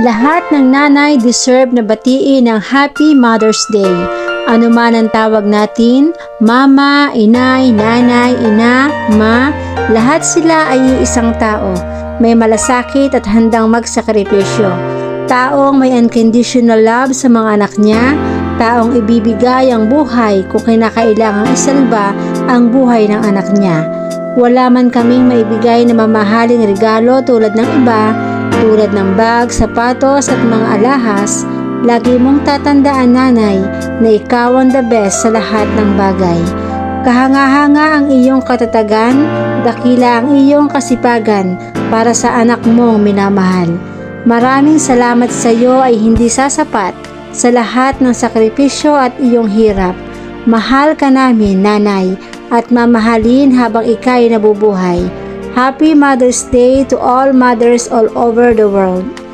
Lahat ng nanay deserve na batiin ng Happy Mother's Day. Ano man ang tawag natin, mama, inay, nanay, ina, ma, lahat sila ay isang tao. May malasakit at handang magsakripisyo. Taong may unconditional love sa mga anak niya, taong ibibigay ang buhay kung kinakailangang isalba ang buhay ng anak niya. Wala man kaming maibigay na mamahaling regalo tulad ng iba, tulad ng bag, sapatos at mga alahas, lagi mong tatandaan nanay na ikaw ang the best sa lahat ng bagay. Kahanga-hanga ang iyong katatagan, dakila ang iyong kasipagan para sa anak mong minamahal. Maraming salamat sa iyo ay hindi sasapat sa lahat ng sakripisyo at iyong hirap. Mahal ka namin, nanay, at mamahalin habang ikay nabubuhay. Happy Mother's Day to all mothers all over the world.